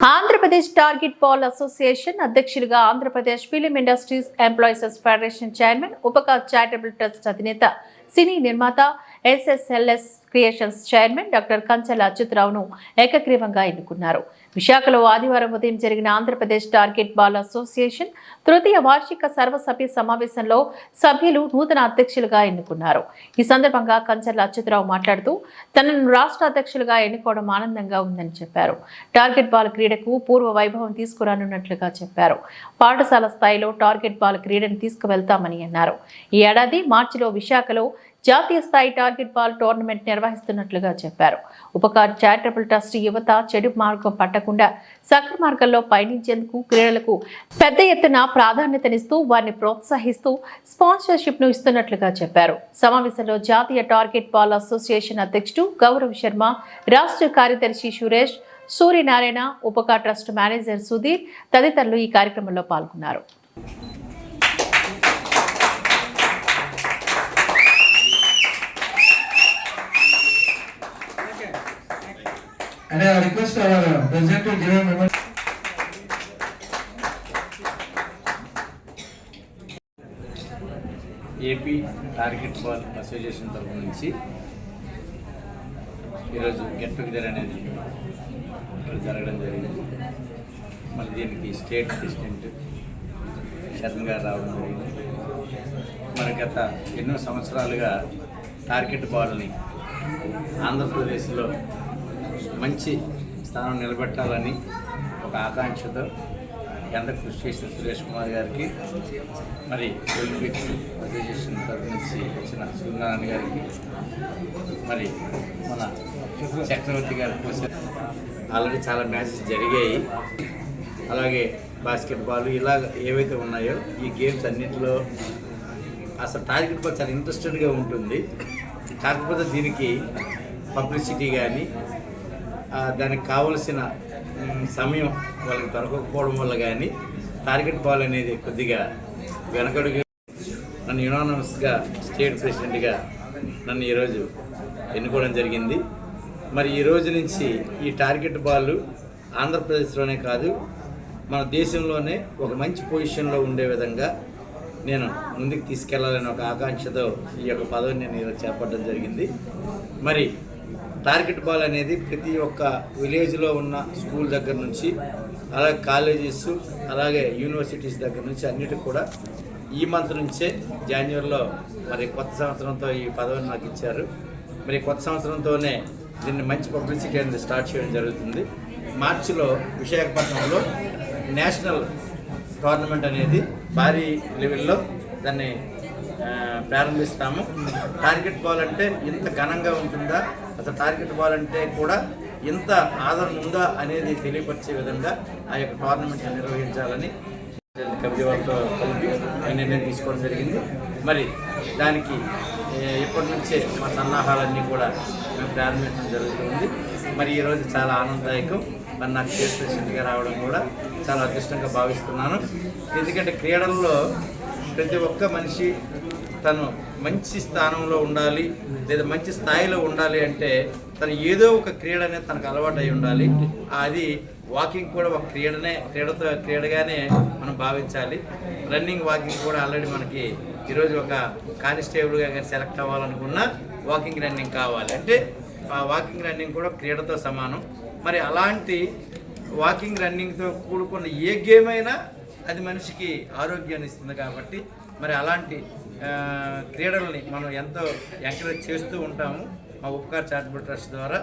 Andhra Andhra Pradesh target ball association అధ్యక్షులుగా Andhra Pradesh film industries employees federation chairman ఉపకా charitable trust అధినేత సినీ నిర్మాత SSLS creations chairman doctor Kanchela అచ్యుతరావును ఏకగ్రీవంగా ఎన్నుకున్నారు. విశాఖలో ఆదివారం ఉదయం జరిగిన ఆంధ్రప్రదేశ్ టార్గెట్ బాల్ అసోసియేషన్ తృతీయ వార్షిక సర్వసభ్య సమావేశంలో సభ్యులు నూతన అధ్యక్షులుగా ఎన్నుకున్నారు. ఈ సందర్భంగా కంచెల అచ్యుతరావు మాట్లాడుతూ తనను రాష్ట్ర అధ్యక్షులుగా ఎన్నుకోవడం ఆనందంగా ఉందని చెప్పారు. టార్గెట్ బాల్ క్రీడకు పూర్వ వైభవం తీసుకురానున్నట్లుగా చెప్పారు. పాఠశాల స్థాయిలో టార్గెట్ బాల్ క్రీడను తీసుకువెళ్తామని అన్నారు. ఈ ఏడాది మార్చిలో విశాఖలో జాతీయ స్థాయి టార్గెట్ బాల్ టోర్నమెంట్ నిర్వహిస్తున్నట్లుగా చెప్పారు. ఉపకార్ చారిటబుల్ ట్రస్ట్ యువత చెడు మార్గం పట్టకుండా సక్ర మార్గంలో పయనించేందుకు క్రీడలకు పెద్ద ఎత్తున ప్రాధాన్యతనిస్తూ వారిని ప్రోత్సహిస్తూ స్పాన్సర్షిప్ను ఇస్తున్నట్లుగా చెప్పారు. సమావేశంలో జాతీయ టార్గెట్ బాల్ అసోసియేషన్ అధ్యక్షుడు గౌరవ్ శర్మ రాష్ట్ర కార్యదర్శి సురేష్ సూర్యనారాయణ ఉపకా ట్రస్ట్ మేనేజర్ సుధీర్ తదితరులు ఈ కార్యక్రమంలో పాల్గొన్నారు And I request our president to give a moment. AP target ball association తరఫు నుంచి ఈరోజు గెట్ టుగెదర్ అనేది ఇక్కడ జరగడం జరిగింది. మళ్ళీ దీనికి స్టేట్ ప్రెసిడెంట్ శరణ్ గారు రావడం జరిగింది. మన గత ఎన్నో సంవత్సరాలుగా టార్గెట్ బాల్ని ఆంధ్రప్రదేశ్లో మంచి స్థానం నిలబెట్టాలని ఒక ఆకాంక్షతో ఎంత కృషి చేసిన సురేష్ కుమార్ గారికి మరి ఒలింపిక్స్ అసోసియేషన్ తరఫు నుంచి వచ్చిన సూర్యనారాయణ గారికి మరి మన చక్రవర్తి గారి కోసం ఆల్రెడీ చాలా మ్యాచెస్ జరిగాయి. అలాగే బాస్కెట్బాల్ ఇలా ఏవైతే ఉన్నాయో ఈ గేమ్స్ అన్నింటిలో అసలు టార్గెట్ బాల్ చాలా ఇంట్రెస్టెడ్గా ఉంటుంది. కాకపోతే దీనికి పబ్లిసిటీ కానీ దానికి కావలసిన సమయం వాళ్ళకి దొరకకపోవడం వల్ల కానీ టార్గెట్ బాల్ అనేది కొద్దిగా వెనకడుగు నన్ను యునానమస్గా స్టేట్ ప్రెసిడెంట్గా నన్ను ఈరోజు ఎన్నుకోవడం జరిగింది. మరి ఈ రోజు నుంచి ఈ టార్గెట్ బాల్ ఆంధ్రప్రదేశ్లోనే కాదు మన దేశంలోనే ఒక మంచి పొజిషన్లో ఉండే విధంగా నేను ముందుకు తీసుకెళ్ళాలని ఒక ఆకాంక్షతో ఈ యొక్క పదవిని నేను చేపట్టడం జరిగింది. మరి టార్గెట్ బాల్ అనేది ప్రతి ఒక్క విలేజ్లో ఉన్న స్కూల్ దగ్గర నుంచి అలాగే కాలేజెస్ అలాగే యూనివర్సిటీస్ దగ్గర నుంచి అన్నిటికి కూడా ఈ మంత్ నుంచే జనవరిలో మరి కొత్త సంవత్సరంతో ఈ పదవిని నాకు ఇచ్చారు. మరి కొత్త సంవత్సరంతోనే దీన్ని మంచి పబ్లిసిటీ అనేది స్టార్ట్ చేయడం జరుగుతుంది. మార్చిలో విశాఖపట్నంలో నేషనల్ టోర్నమెంట్ అనేది భారీ లెవెల్లో దాన్ని ప్రారంభిస్తాము. టార్గెట్ బాల్ అంటే ఇంత ఘనంగా ఉంటుందా? అసలు టార్గెట్ బాల్ అంటే కూడా ఇంత ఆదరణ ఉందా అనేది తెలియపరిచే విధంగా ఆ యొక్క టోర్నమెంట్ నిర్వహించాలని కమిటీ వాళ్ళతో కలిపి నిర్ణయం తీసుకోవడం జరిగింది. మరి దానికి ఏ, ఇప్పటి నుంచే మా సన్నాహాలన్నీ కూడా మేము ప్రారంభించడం జరుగుతుంది. మరి ఈరోజు చాలా ఆనందదాయకం. మరి నాకు చేసిన రావడం కూడా చాలా అదృష్టంగా భావిస్తున్నాను. ఎందుకంటే క్రీడల్లో ప్రతి ఒక్క మనిషి తను మంచి స్థానంలో ఉండాలి లేదా మంచి స్థాయిలో ఉండాలి అంటే తను ఏదో ఒక క్రీడ అనేది తనకు అలవాటు అయి ఉండాలి. అది వాకింగ్ కూడా ఒక క్రీడనే క్రీడతో క్రీడగానే మనం భావించాలి. రన్నింగ్ వాకింగ్ కూడా ఆల్రెడీ మనకి ఈరోజు ఒక కానిస్టేబుల్గా కానీ సెలెక్ట్ అవ్వాలనుకున్నా వాకింగ్ రన్నింగ్ కావాలి. అంటే ఆ వాకింగ్ రన్నింగ్ కూడా క్రీడతో సమానం. మరి అలాంటి వాకింగ్ రన్నింగ్తో కూడుకున్న ఏ గేమ్ అయినా అది మనిషికి ఆరోగ్యాన్ని ఇస్తుంది కాబట్టి మరి అలాంటి క్రీడల్ని మనం ఎంతో ఎంకరేజ్ చేస్తూ ఉంటాము మా ఉపకార్ చారిటబుల్ ట్రస్ట్ ద్వారా.